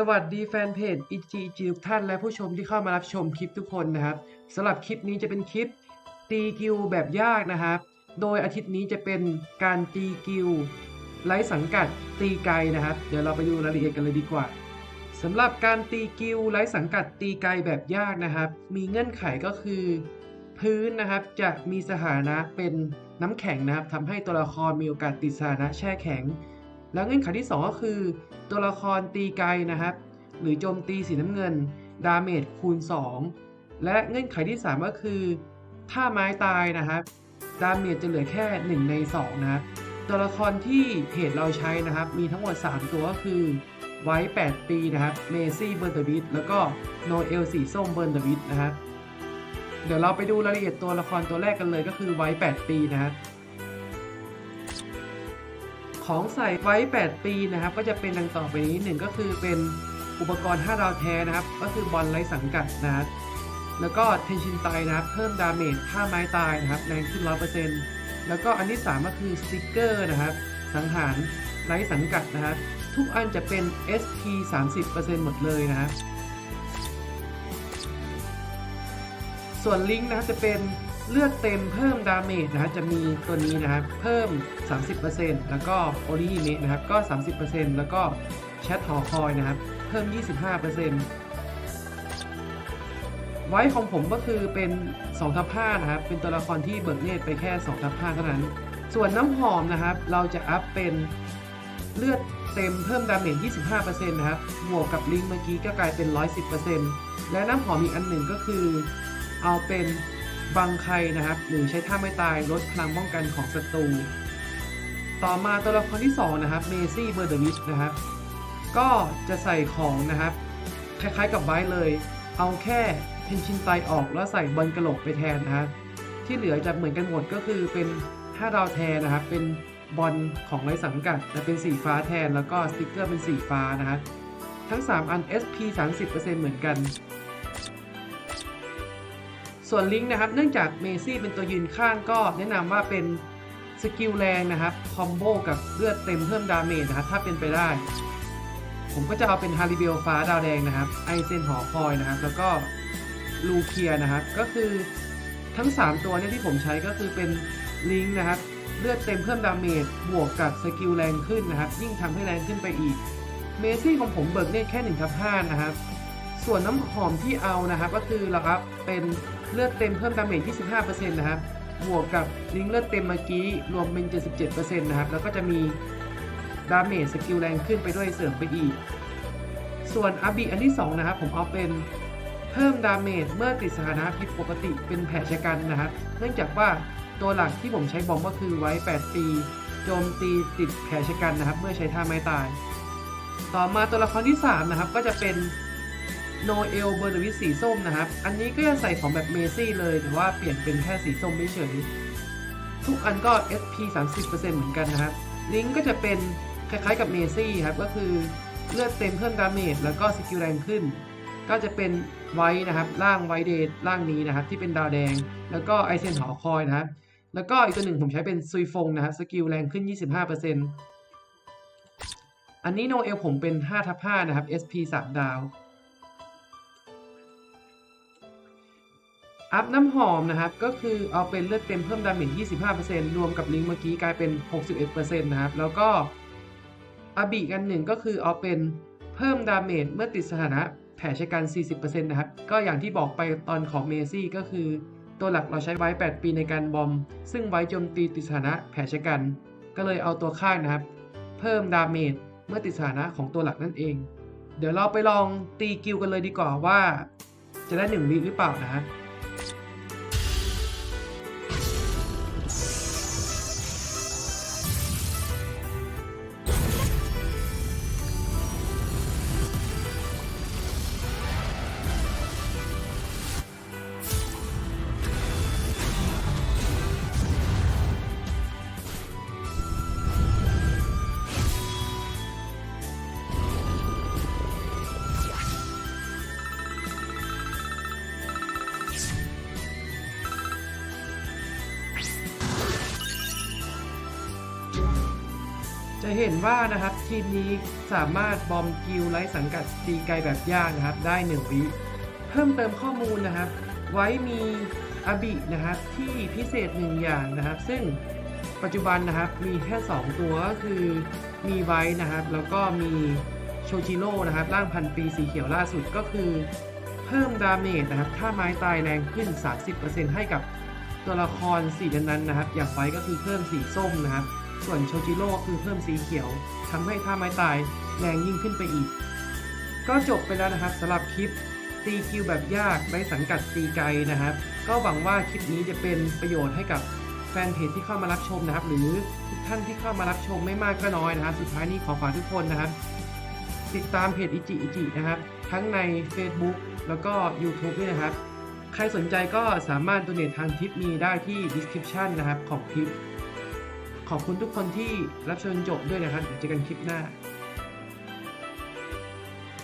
สวัสดีแฟนเพจ EG จิทุกท่านและผู้ชมที่เข้ามารับชมคลิปทุกคนนะครับสำหรับคลิปนี้จะเป็นคลิปตีกิวแบบยากนะครับ โดยอาทิตย์นี้จะเป็นการตีกิวไร้สังกัดตีไกลนะครับ เดี๋ยวเราไปดูรายละเอียดกันเลยดีกว่าสำหรับการตีกิวไร้สังกัดตีไกลแบบยากนะครับ มีเงื่อนไขก็คือ พื้นนะครับจะมีสถานะเป็นน้ำแข็งนะครับทำให้ตัวละครมีโอกาสติดสถานะแช่แข็ง แล้วเงื่อนไขที่ 2 ก็คือ ตัวละครตีไกลนะครับ หรือโจมตีสีน้ำเงิน ดาเมจคูณ 2 และเงื่อนไขที่ 3 ก็คือ ถ้าไม้ตายนะครับ ดาเมจจะเหลือแค่ 1 ใน 2 นะครับ ตัวละครที่เพจเราใช้นะครับ มีทั้งหมด 3 ตัวก็คือไว้ 8 ปีนะครับ เมซี่เบิร์นเดวิดแล้วก็โนเอลสีส้มเบิร์นเดวิดนะครับ เดี๋ยวเราไปดูรายละเอียดตัวละครตัวแรกกันเลยก็คือไว้ 8 ปีนะครับ ของใส่ไว้ 8 ปีนะครับ ก็จะเป็นดังต่อไปนี้หนึ่งก็คือเป็นอุปกรณ์5ดาวแท้นะครับ ก็คือบอลไร้สังกัดนะครับแล้วก็เทนชินไตนะครับเพิ่มดาเมจถ้าไม้ตายนะครับแรงขึ้น 100%แล้วก็อันที่ 3 ก็คือสติกเกอร์นะครับ สังหารไร้สังกัดนะครับทุกอันจะเป็น SP 30%หมดเลยนะครับส่วนลิงก์นะครับจะเป็น เลือดเต็มเพิ่มดาเมจนะครับจะมีตัวนี้นะครับเพิ่ม 30%แล้วก็โอริเมะนะครับก็ 30%แล้วก็แชทหอคอยนะครับเพิ่ม 25%ไว้ของผมก็คือเป็น2ทับ5นะครับเป็นตัวละครที่เบิกเนตไปแค่2ทับ5เท่านั้น ส่วนน้ำหอมนะครับ เราจะอัพเป็นเลือดเต็มเพิ่มดาเมจ 25%นะครับบวกกับลิงก์เมื่อกี้ก็กลายเป็น 110%และน้ำหอมอีกอันหนึ่งก็คือเอาเป็น บังไครนะครับหรือใช้ท่าไม่ตายลดพลังป้องกันของศัตรู ต่อมาตัวละครที่ 2 นะครับเมซี่เบอร์เดวิชนะครับ ก็จะใส่ของนะครับ คล้ายๆกับไว้เลย เอาแค่เทนชินไตออกแล้วใส่บอลกระโหลกไปแทนนะครับที่เหลือจะเหมือนกันหมดก็คือเป็น5ดาวแทนนะครับ เป็นบอลของไร้สังกัดแต่เป็นสีฟ้าแทนแล้วก็สติกเกอร์เป็นสีฟ้านะครับทั้ง 3 อัน SP 30%เหมือนกัน ส่วนลิงก์นะครับ เนื่องจากเมซี่เป็นตัวยืนข้างก็แนะนำว่าเป็นสกิลแรงนะครับคอมโบกับเลือดเต็มเพิ่มดาเมจนะครับถ้าเป็นไปได้ ผมก็จะเอาเป็นฮาริเบลฟ้าดาวแดงนะครับไอเซนหอคอยนะครับ แล้วก็ลูเคียนะครับ ก็คือทั้ง 3 ตัวเนี่ยที่ผมใช้ก็คือเป็นลิงก์นะครับ เลือดเต็มเพิ่มดาเมจบวกกับสกิลแรงขึ้นนะครับ ยิ่งทำให้แรงขึ้นไปอีกเมซี่ของผมเบิกเนตแค่1ทับ5นะครับ ส่วนน้ำหอมที่เอานะครับ ก็คือเราอัพเป็น เลือดเต็มเพิ่มดาเมจ 25%นะครับ บวกกับลิงเลือดเต็มเมื่อกี้รวมเป็น 77%นะครับ แล้วก็จะมีดาเมจสกิลแรงขึ้นไปด้วยเสริมไปอีก ส่วนอาบิอันที่ 2 นะครับ ผมเอาเป็นเพิ่มดาเมจเมื่อติดสถานะผิดปกติเป็นแผลชะกันนะครับ เนื่องจากว่าตัวหลักที่ผมใช้บอมก็คือไว้ 8 ปี โจมตีติดแผลชะกันนะครับ เมื่อใช้ท่าไม้ตาย ต่อมาตัวละครที่ 3 นะครับ ก็จะเป็น โนเอลเบอร์ดวิสสีส้มนะครับ อันนี้ก็จะใส่ของแบบเมซี่เลย แต่ว่าเปลี่ยนเป็นแค่สีส้มเฉย ทุกอันก็ SP 30%เหมือนกันนะครับ ลิงก์ก็จะเป็นคล้ายๆกับเมซี่ครับ ก็คือเลือดเต็มเพิ่มดาเมจแล้วก็สกิลแรงขึ้น ก็จะเป็นไว้นะครับร่างไวเดทร่างนี้นะครับ ที่เป็นดาวแดง แล้วก็ไอเซนหอคอยนะครับ แล้วก็อีกตัวหนึ่งผมใช้เป็นซุยฟงนะครับสกิลแรงขึ้น 25%อันนี้โนเอลผมเป็น5ทับ5นะครับ SP 3 ดาว อัพน้ำหอมนะครับ ก็คือเอาเป็นเลือดเต็มเพิ่มดาเมจ25%รวมกับลิงเมื่อกี้กลายเป็น 61%นะครับ แล้วก็อาบิกันหนึ่งก็คือเอาเป็นเพิ่มดาเมจเมื่อติดสถานะแผลชะกัน 40%นะครับ ก็อย่างที่บอกไปตอนของเมซี่ก็คือ ตัวหลักเราใช้ไว้ 8 ปีในการบอม ซึ่งไว้โจมตีติดสถานะแผลชะกัน ก็เลยเอาตัวข้างนะครับ เพิ่มดาเมจเมื่อติดสถานะของตัวหลักนั่นเอง เดี๋ยวเราไปลองตีกิลกันเลยดีกว่าว่า จะได้หนึ่งวิหรือเปล่านะฮะะเห็นว่านะครับทีมนี้สามารถบอมกิลไร้สังกัดตีไกลแบบยากนะครับ ได้1วิเพิ่มเติมข้อมูลนะครับ ไว้มีอาบินะครับที่พิเศษหนึ่งอย่างนะครับ ซึ่งปัจจุบันนะครับมีแค่ 2 ตัวก็คือมีไว้นะครับ แล้วก็มีโชจิโร่นะครับร่างพันปีสีเขียวล่าสุดก็คือ เพิ่มดาเมจนะครับถ้าไม้ตายแรงขึ้น 30%ให้กับตัวละครสีนั้นๆนะครับ อย่างไฟก็คือเพิ่มสีส้มนะครับ ส่วนโชจิโร่คือเพิ่มสีเขียวทำให้ท่าไม้ตายแรงยิ่งขึ้นไปอีก ก็จบไปแล้วนะครับสำหรับคลิปตีคิวแบบยากไร้สังกัดตีไกนะครับ ก็หวังว่าคลิปนี้จะเป็นประโยชน์ให้กับแฟนเพจที่เข้ามารับชมนะครับ หรือทุกท่านที่เข้ามารับชมไม่มากก็น้อยนะครับ สุดท้ายนี้ขอฝากทุกคนนะครับ ติดตามเพจอิจิอิจินะครับ ทั้งใน Facebook แล้วก็ YouTube ด้วยนะครับ ใครสนใจก็สามารถ donate ทางทิปมีได้ที่ description นะครับของคลิป ขอบคุณทุกคนที่รับชมจบด้วยนะครับเจอกันคลิปหน้า